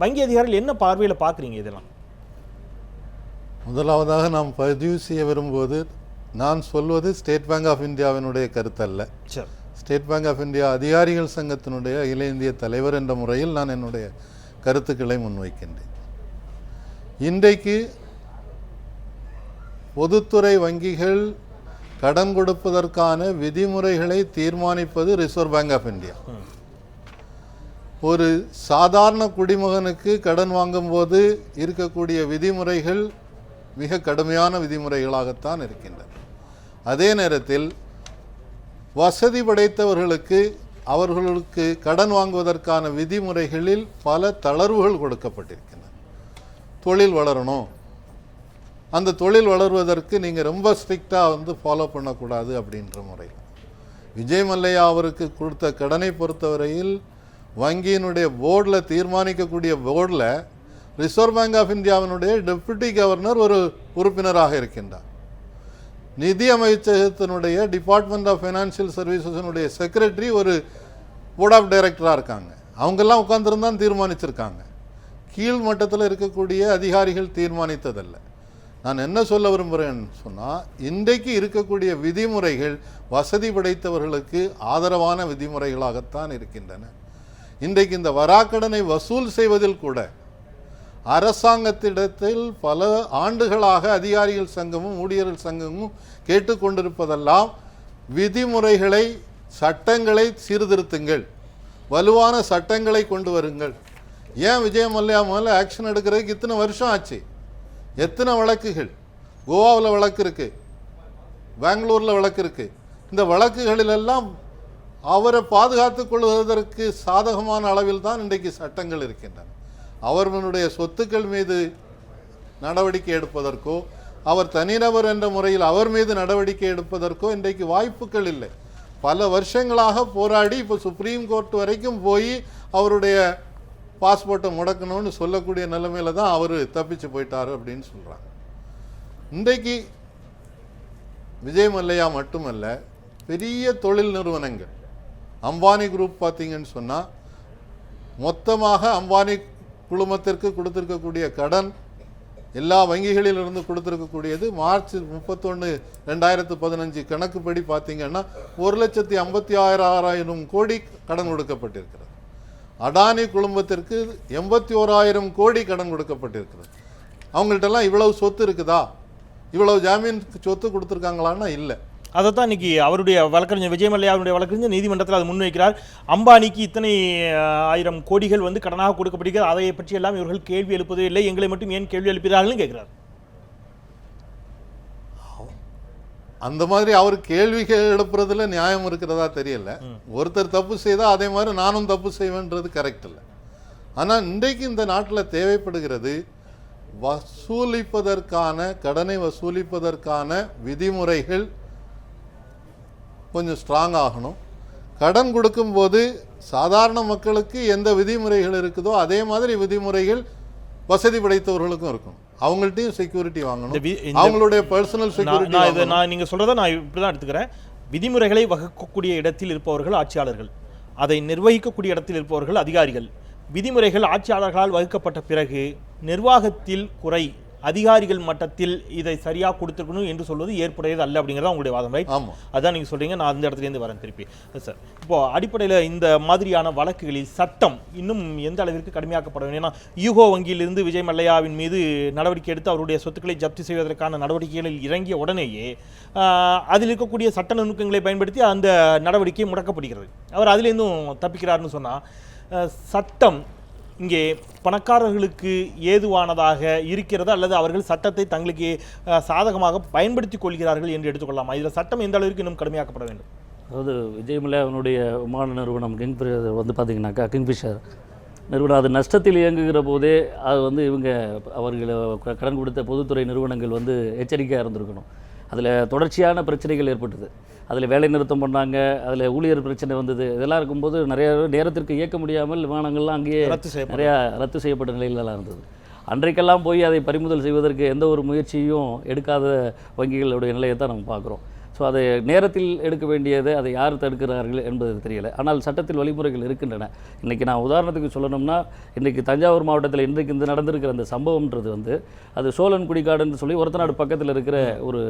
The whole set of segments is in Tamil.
வங்கி அதிகாரிகள் என்ன பார்வையில் பார்க்குறீங்க இதெல்லாம்? முதலாவதாக நாம் பதிவு செய்ய விரும்புவது நான் சொல்வது ஸ்டேட் பேங்க் ஆஃப் இந்தியாவினுடைய கருத்தல்ல. ஸ்டேட் பேங்க் ஆஃப் இந்தியா அதிகாரிகள் சங்கத்தினுடைய அகில இந்திய தலைவர் என்ற முறையில் நான் என்னுடைய கருத்துக்களை முன்வைக்கின்றேன். இன்றைக்கு பொதுத்துறை வங்கிகள் கடன் கொடுப்பதற்கான விதிமுறைகளை தீர்மானிப்பது ரிசர்வ் பேங்க் ஆஃப் இந்தியா ஒரு சாதாரண குடிமகனுக்கு கடன் வாங்கும்போது இருக்கக்கூடிய விதிமுறைகள் மிக கடுமையான விதிமுறைகளாகத்தான் இருக்கின்றன. அதே நேரத்தில் வசதி படைத்தவர்களுக்கு அவர்களுக்கு கடன் வாங்குவதற்கான விதிமுறைகளில் பல தளர்வுகள் கொடுக்கப்பட்டிருக்கின்றன. தொழில் வளரணும். அந்த தொழில் வளர்வதற்கு நீங்கள் ரொம்ப ஸ்ட்ரிக்டாக வந்து ஃபாலோ பண்ணக்கூடாது அப்படின்ற முறையில். விஜய் மல்லையா அவருக்கு கொடுத்த கடனை பொறுத்தவரையில் வங்கியினுடைய போர்டில் தீர்மானிக்கக்கூடிய போர்டில் ரிசர்வ் பேங்க் ஆஃப் இந்தியாவினுடைய டெப்யூட்டி கவர்னர் ஒரு உறுப்பினராக இருக்கின்றார். நிதி அமைச்சகத்தினுடைய டிபார்ட்மெண்ட் ஆஃப் ஃபைனான்சியல் சர்வீசஸினுடைய செக்ரட்டரி ஒரு போர்ட் ஆஃப் டைரக்டராக இருக்காங்க. அவங்கெல்லாம் உட்காந்துருந்தான் தீர்மானிச்சிருக்காங்க. கீழ் மட்டத்தில் இருக்கக்கூடிய அதிகாரிகள் தீர்மானித்ததல்ல. நான் என்ன சொல்ல விரும்புகிறேன்னு சொன்னால் இன்றைக்கு இருக்கக்கூடிய விதிமுறைகள் வசதி படைத்தவர்களுக்கு ஆதரவான விதிமுறைகளாகத்தான் இருக்கின்றன. இன்றைக்கு இந்த வராக்கடனை வசூல் செய்வதில் கூட அரசாங்கத்திடத்தில் பல ஆண்டுகளாக அதிகாரிகள் சங்கமும் ஊழியர்கள் சங்கமும் கேட்டுக்கொண்டிருப்பதெல்லாம் விதிமுறைகளை சட்டங்களை சீர்திருத்துங்கள். வலுவான சட்டங்களை கொண்டு வருங்கள். ஏன் விஜய மல்லையா மேலே ஆக்ஷன் எடுக்கிறதுக்கு இத்தனை வருஷம் ஆச்சு. எத்தனை வழக்குகள்? கோவாவில் வழக்கு இருக்கு. பெங்களூரில் வழக்கு இருக்குது இந்த வழக்குகளிலெல்லாம் அவரை பாதுகாத்து கொள்வதற்கு சாதகமான அளவில் தான் இன்றைக்கு சட்டங்கள் இருக்கின்றன. அவர்களுடைய சொத்துக்கள் மீது நடவடிக்கை எடுப்பதற்கோ அவர் தனிநபர் என்ற முறையில் அவர் மீது நடவடிக்கை எடுப்பதற்கோ இன்றைக்கு வாய்ப்புகள் இல்லை. பல வருஷங்களாக போராடி இப்போ சுப்ரீம் கோர்ட் வரைக்கும் போய் அவருடைய பாஸ்போர்ட்டை முடக்கணும்னு சொல்லக்கூடிய நிலைமையில தான் அவர் தப்பிச்சு போயிட்டாரு அப்படின்னு சொல்கிறாங்க இன்றைக்கு விஜய் மல்லையா மட்டுமல்ல பெரிய தொழில் நிறுவனங்கள் அம்பானி குரூப் பார்த்தீங்கன்னு சொன்னால் மொத்தமாக அம்பானி குழுமத்திற்கு கொடுத்துருக்கக்கூடிய கடன் எல்லா வங்கிகளிலிருந்து கொடுத்துருக்கக்கூடியது மார்ச் முப்பத்தொன்று ரெண்டாயிரத்து பதினஞ்சு கணக்குப்படி பார்த்தீங்கன்னா ஒரு லட்சத்தி ஐம்பத்தி ஆறாயிரம் கோடி கடன் கொடுக்கப்பட்டிருக்கிறது அடானி குழுமத்திற்கு எண்பத்தி ஓராயிரம் கோடி கடன் கொடுக்கப்பட்டிருக்கிறது அவங்கள்ட்டெல்லாம் இவ்வளவு சொத்து இருக்குதா? இவ்வளவு ஜாமீன் சொத்து கொடுத்துருக்காங்களான்னா இல்லை. அதைத்தான் இன்னைக்கு அவருடைய வழக்கறிஞர் விஜய் மல்லையா அவருடைய வழக்கறிஞர் நீதிமன்றத்தில் அதை முன்வைக்கிறார். அம்பானிக்கு இத்தனை ஆயிரம் கோடிகள் வந்து கடனாக கொடுக்கப்படுகிறது. அதை பற்றி எல்லாம் இவர்கள் கேள்வி எழுப்பதே இல்லை. எங்களை மட்டும் ஏன் கேள்வி எழுப்புகிறார்கள்னு கேட்கிறார். அந்த மாதிரி அவர் கேள்விகள் எழுப்புறதுல நியாயம் இருக்கிறதா தெரியல. ஒருத்தர் தப்பு செய்தா அதே மாதிரி நானும் தப்பு செய்வேன்றது கரெக்ட் இல்லை. ஆனால் இன்றைக்கு இந்த நாட்டில் தேவைப்படுகிறது வசூலிப்பதற்கான கடனை வசூலிப்பதற்கான விதிமுறைகள் கொஞ்சம் ஸ்ட்ராங் ஆகணும். கடன் கொடுக்கும்போது சாதாரண மக்களுக்கு எந்த விதிமுறைகள் இருக்குதோ அதே மாதிரி விதிமுறைகள் வசதி படைத்தவர்களுக்கும் இருக்கும். அவங்கள்ட்டையும் செக்யூரிட்டி வாங்கணும். அவங்களுடைய பர்சனல் செக்யூரிட்டி நான் நீங்கள் சொல்கிறத நான் இப்படி தான் எடுத்துக்கிறேன். விதிமுறைகளை வகுக்கக்கூடிய இடத்தில் இருப்பவர்கள் ஆட்சியாளர்கள். அதை நிர்வகிக்கக்கூடிய இடத்தில் இருப்பவர்கள் அதிகாரிகள். விதிமுறைகள் ஆட்சியாளர்களால் வகுக்கப்பட்ட பிறகு நிர்வாகத்தில் குறை அதிகாரிகள் மட்டத்தில் இதை சரியாக கொடுத்துருக்கணும் என்று சொல்வது ஏற்புடையது அல்ல அப்படிங்கிறதா உங்களுடைய வாதம் ரைட் ஆமாம் அதான் நீங்கள் சொல்றீங்க நான் அந்த இடத்துலேருந்து வரேன் திருப்பி. சார் இப்போ அடிப்படையில் இந்த மாதிரியான வழக்குகளில் சட்டம் இன்னும் எந்த அளவிற்கு கடுமையாக்கப்பட வேண்டும்? ஏன்னா யூகோ வங்கியிலிருந்து விஜய் மல்லையாவின் மீது நடவடிக்கை எடுத்து அவருடைய சொத்துக்களை ஜப்தி செய்வதற்கான நடவடிக்கைகளில் இறங்கிய உடனேயே அதில் இருக்கக்கூடிய சட்ட நுணுக்கங்களை பயன்படுத்தி அந்த நடவடிக்கை முடக்கப்படுகிறது. அவர் அதிலேருந்தும் தப்பிக்கிறாருன்னு சொன்னால் சட்டம் இங்கே பணக்காரர்களுக்கு ஏதுவானதாக இருக்கிறது அல்லது அவர்கள் சட்டத்தை தங்களுக்கு சாதகமாக பயன்படுத்திக் கொள்கிறார்கள் என்று எடுத்துக்கொள்ளலாம்? இதில் சட்டம் எந்த அளவிற்கு இன்னும் கடுமையாக்கப்பட வேண்டும்? அதாவது விஜய் அவனுடைய விமான நிறுவனம் கிங் வந்து பார்த்தீங்கன்னாக்கா கிங்ஃபிஷர் நிறுவனம். அது நஷ்டத்தில் இயங்குகிற போதே அது வந்து இவங்க அவர்களை க- கடன் கொடுத்த பொதுத்துறை நிறுவனங்கள் வந்து எச்சரிக்கையாக இருந்திருக்கணும். அதில் தொடர்ச்சியான பிரச்சனைகள் ஏற்பட்டது. அதில் வேலை நிறுத்தம் பண்ணாங்க அதில் ஊழியர் பிரச்சனை வந்தது. இதெல்லாம் இருக்கும்போது நிறைய நேரத்திற்கு இயக்க முடியாமல் விமானங்கள்லாம் அங்கேயே ரத்து செய்யப்படும் நிறையா ரத்து செய்யப்பட்ட நிலையிலலாம் இருந்தது. அன்றைக்கெல்லாம் போய் அதை பறிமுதல் செய்வதற்கு எந்த ஒரு முயற்சியும் எடுக்காத வங்கிகளுடைய நிலையை தான் நம்ம பார்க்குறோம். ஸோ அதை நேரத்தில் எடுக்க வேண்டியது அதை யார் தடுக்கிறார்கள் என்பது தெரியல. ஆனால் சட்டத்தில் வழிமுறைகள் இருக்கின்றன. இன்றைக்கி நான் உதாரணத்துக்கு சொல்லணும்னா இன்றைக்கி தஞ்சாவூர் மாவட்டத்தில் இன்றைக்கு இந்த நடந்திருக்கிற அந்த சம்பவம்ன்றது வந்து அது சோழன் குடிக்காடுன்னு சொல்லி ஒருத்தநாடு பக்கத்தில் இருக்கிற ஒரு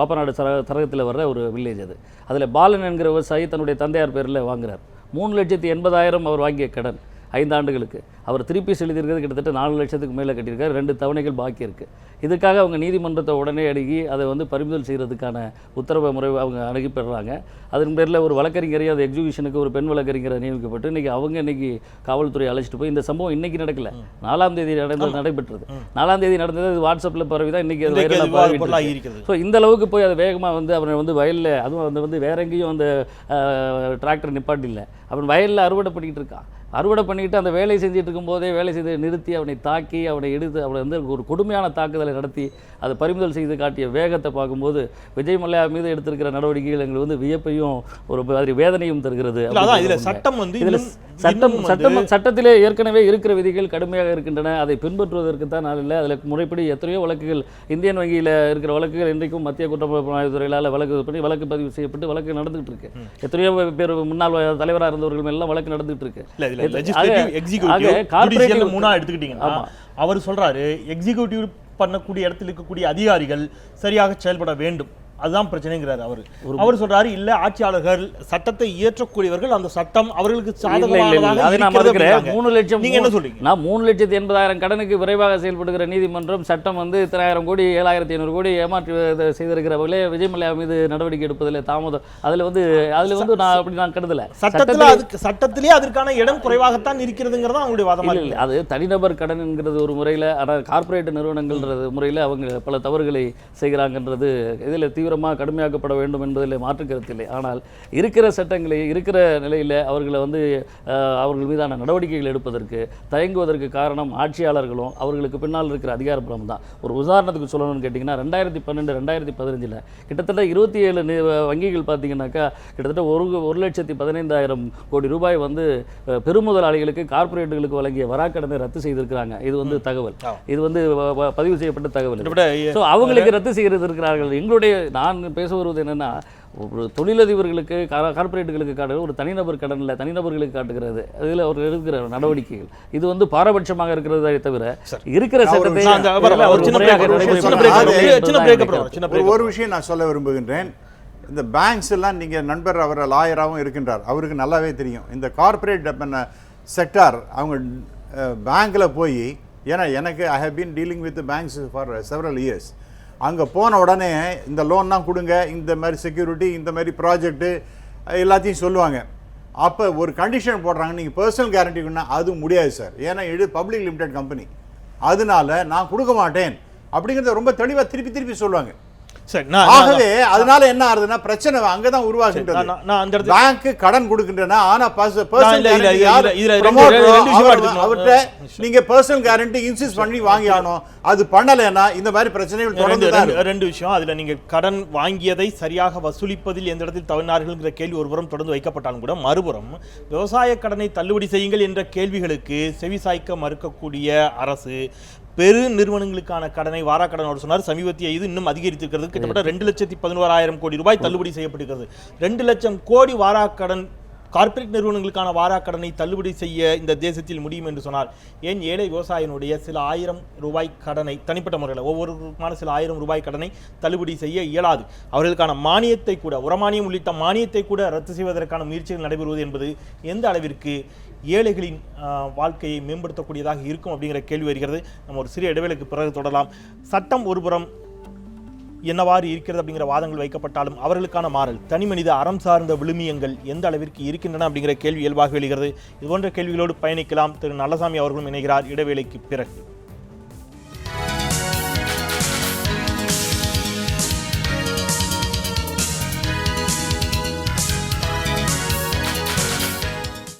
பாப்பநாடு சர தரகத்தில் வர்ற ஒரு வில்லேஜ் அது. அதில் பாலன் என்கிற விவசாயி தன்னுடைய தந்தையார் பேரில் வாங்குறார். மூணு லட்சத்தி எண்பதாயிரம் அவர் வாங்கிய கடன். ஐந்தாண்டுகளுக்கு. அவர் திருப்பி செலுத்தியிருக்கிறது கிட்டத்தட்ட நாலு லட்சத்துக்கு மேலே கட்டியிருக்காரு. ரெண்டு தவணைகள் பாக்கி இருக்குது இதுக்காக அவங்க நீதிமன்றத்தை உடனே அணுகி அதை வந்து பறிமுதல் செய்கிறதுக்கான உத்தரவை முறை அவங்க அணுகி பெறுறாங்க அதன் பேரில் ஒரு வழக்கறிஞரையும் அது எக்ஸிபிஷனுக்கு ஒரு பெண் வழக்கறிஞரை நியமிக்கப்பட்டு இன்றைக்கி அவங்க இன்னைக்கு காவல்துறை அழைச்சிட்டு போய் இந்த சம்பவம் இன்னைக்கு நடக்கல. நாலாம் தேதி நடந்தது நடைபெற்றது. நாலாம் தேதி நடந்தது அது வாட்ஸ்அப்பில் பரவி தான் இன்றைக்கி அது இன்றைக்கு வைரலாக ஸோ இந்த அளவுக்கு போய் அதை வேகமாக வந்து அவனை வந்து வயலில் அதுவும் வந்து வேற எங்கேயும் அந்த டிராக்டர் நிப்பாட்டில்லை. அவன் வயலில் அறுவடை பண்ணிக்கிட்டு இருக்கான். அறுவடை பண்ணிக்கிட்டு அந்த வேலை செஞ்சுட்டு இருக்கும்போதே வேலை செய்து நிறுத்தி அவனை தாக்கி அவனை எடுத்து அவனை வந்து ஒரு கொடுமையான தாக்குதலை நடத்தி அதை பறிமுதல் செய்து காட்டிய வேகத்தை பார்க்கும்போது விஜய் மல்லையா மீது எடுத்திருக்கிற நடவடிக்கைகள் எங்களுக்கு வந்து வியப்பையும் ஒரு மாதிரி வேதனையும் தருகிறது இதுல. சட்டம் வந்து இதில் சட்டம் சட்டம் சட்டத்திலே ஏற்கனவே இருக்கிற விதிகள் கடுமையாக இருக்கின்றன. அதை பின்பற்றுவதற்கு தான் நாள் இல்லை. அதில் முறைப்படி எத்தனையோ வழக்குகள் இந்தியன் வங்கியில் இருக்கிற வழக்குகள் இன்றைக்கும் மத்திய குற்றப்புலனாய்வு துறையால் வழக்கு பண்ணி வழக்கு பதிவு செய்யப்பட்டு வழக்கு நடந்துகிட்டு இருக்கு. எத்தனையோ பேர் முன்னாள் தலைவராக இருந்தவர்கள் எல்லாம் வழக்கு நடந்துகிட்டு இருக்கு. மூணா எடுத்துக்கிட்டீங்கன்னா. அவர் சொல்றாரு எக்ஸிக்யூட்டிவ் பண்ணக்கூடிய இடத்துல இருக்கக்கூடிய அதிகாரிகள் சரியாக செயல்பட வேண்டும். அதுதான் பிரச்சனைங்கிறாரு அவர். அவர் சொல்றாரு இல்ல ஆட்சியாளர்கள் சட்டத்தை இயற்றக்கூடியவர்கள் அந்த சட்டம் அவர்களுக்கு. மூணு லட்சம் நீங்க என்ன சொல்றீங்க? நான் மூணு லட்சத்தி எண்பதாயிரம் கடனுக்கு விரைவாக செயல்படுகிற நீதிமன்றம் சட்டம் வந்து இத்தனாயிரம் கோடி ஏழாயிரத்தி ஐநூறு கோடி ஏமாற்றி செய்திருக்கிறவர்களே விஜய் மல்லையா மீது நடவடிக்கை எடுப்பதில் தாமதம். அதுல வந்து அதுல வந்து நான் அப்படி நான் கருதல. சட்டத்துல அதுக்கு சட்டத்திலே அதற்கான இடம் குறைவாகத்தான் இருக்கிறதுங்கிறதா அவங்களுடைய வாதமா இல்ல, அது தனிநபர் கடன்ங்கிறது ஒரு முறையில் ஆனால் கார்ப்பரேட் நிறுவனங்கள்ன்றது முறையில் அவங்க பல தவறுகளை செய்கிறாங்கன்றது இதில் தீவிரமாக கடுமையாக்கப்பட வேண்டும் என்பதில் மாற்று கருத்து இல்லை. ஆனால் இருக்கிற சட்டங்களை இருக்கிற நிலையில் அவர்களை வந்து அவர்கள் மீதான நடவடிக்கைகள் எடுப்பதற்கு தயங்குவதற்கு காரணம் ஆட்சியாளர்களும் அவர்களுக்கு பின்னால் இருக்கிற அதிகாரப்புறம் தான். ஒரு உதாரணத்துக்கு சொல்லணும்னு கேட்டிங்கன்னா ரெண்டாயிரத்தி பன்னெண்டு ரெண்டாயிரத்தி பதினஞ்சில் கிட்டத்தட்ட இருபத்தி ஏழு வங்கிகள் பார்த்தீங்கன்னாக்கா கிட்டத்தட்ட ஒரு ஒரு லட்சத்தி பதினைந்தாயிரம் கோடி ரூபாய் வந்து பெருமுதலாளிகளுக்கு கார்ப்பரேட்டுகளுக்கு வழங்கிய வராக்கடனை ரத்து செய்திருக்கிறாங்க. இது வந்து தகவல். இது வந்து பதிவு செய்யப்பட்ட தகவல். அவங்களுக்கு ரத்து செய்கிறது இருக்கிறார்கள். எங்களுடைய நான் பேச வருவது என்னன்னா ஒரு தொழிலதிபர்களுக்கு கா- கார்ப்பரேட்டுகளுக்கு காட்டுகிற ஒரு தனிநபர் கடன் இல்லை தனிநபர்களுக்கு காட்டுகிறது. அதில் அவர் எடுக்கிற நடவடிக்கைகள். இது வந்து பாரபட்சமாக இருக்கிறதே தவிர. இருக்கிற சட்டத்தை ஒரு விஷயம் நான் சொல்ல விரும்புகின்றேன். இந்த பேங்க்ஸ் எல்லாம் நீங்கள் நண்பர் அவர் லாயராகவும் இருக்கின்றார். அவருக்கு நல்லாவே தெரியும். இந்த கார்ப்பரேட் செக்டார் அவங்க பேங்க்கில் போய் ஏன்னா எனக்கு I have been dealing with banks for several years அங்கே போன உடனே இந்த லோன்லாம் கொடுங்க இந்த மாதிரி செக்யூரிட்டி இந்த மாதிரி ப்ராஜெக்ட்டு எல்லாத்தையும் சொல்லுவாங்க. அப்போ ஒரு கண்டிஷன் போடுறாங்க நீங்கள் பர்சனல் கேரண்டிக்குன்னா அது முடியாது சார் ஏன்னா இது பப்ளிக் லிமிடெட் கம்பெனி அதனால நான் கொடுக்க மாட்டேன். அப்படிங்கிறத ரொம்ப தெளிவாக திருப்பி திருப்பி சொல்லுவாங்க. சரி ஆகவே அதனால என்ன ஆகுதுன்னா பிரச்சனை அங்கதான் உருவாகின்றது. நான் அந்த இடத்துல பேங்க் கடன் கொடுக்கின்றன ஆனா. அவர்கிட்ட நீங்க பர்சனல் கேரண்டி இன்சிஸ்ட் பண்ணி வாங்கி ஆகணும். அது பண்ணலைன்னா இந்த மாதிரி பிரச்சனைகள் தொடர்ந்து. ரெண்டு விஷயம். அதுல நீங்க கடன் வாங்கியதை சரியாக வசூலிப்பதில் எந்த இடத்தில் தவறினார்கள்ங்கிற கேள்வி ஒருபுறம் தொடர்ந்து வைக்கப்பட்டாலும் கூட மறுபுறம் விவசாய கடனை தள்ளுபடி செய்யுங்கள் என்ற கேள்விகளுக்கு செவிசாய்க்க மறுக்கக்கூடிய அரசு பெரு நிறுவனங்களுக்கான கடனை வாராக்கடன் அவர் சொன்னார். சமீபத்திய இது இன்னும் அதிகரித்திருக்கிறது. கிட்டத்தட்ட ரெண்டு லட்சத்தி பதினோராயிரம் கோடி ரூபாய் தள்ளுபடி செய்யப்பட்டிருக்கிறது. ரெண்டு லட்சம் கோடி வாராக்கடன் கார்ப்பரேட் நிறுவனங்களுக்கான வாராக்கடனை தள்ளுபடி செய்ய இந்த தேசத்தில் முடியும் என்று சொன்னார். ஏன் ஏழை விவசாயினுடைய சில ஆயிரம் ரூபாய் கடனை தனிப்பட்ட முறையில் ஒவ்வொருவருக்குமான சில ஆயிரம் ரூபாய் கடனை தள்ளுபடி செய்ய இயலாது. அவர்களுக்கான மானியத்தை கூட உரமானியம் உள்ளிட்ட மானியத்தை கூட ரத்து செய்வதற்கான முயற்சிகள் நடைபெறுவது என்பது எந்த அளவிற்கு ஏழைகளின் வாழ்க்கையை மேம்படுத்தக்கூடியதாக இருக்கும் அப்படிங்கிற கேள்வி வருகிறது. நம்ம ஒரு சிறிய இடைவேளைக்கு பிறகு தொடரலாம். சட்டம் ஒருபுறம் என்னவாறு இருக்கிறது அப்படிங்கிற வாதங்கள் வைக்கப்பட்டாலும் அவர்களுக்கான மாறல். தனி மனித அறம் சார்ந்த விழுமியங்கள் எந்த அளவிற்கு இருக்கின்றன அப்படிங்கிற கேள்வி இயல்பாக எழுகிறது. இதுபோன்ற கேள்விகளோடு பயணிக்கலாம். திரு நல்லசாமி அவர்களும் இணைகிறார். இடைவேளைக்கு பிறகு.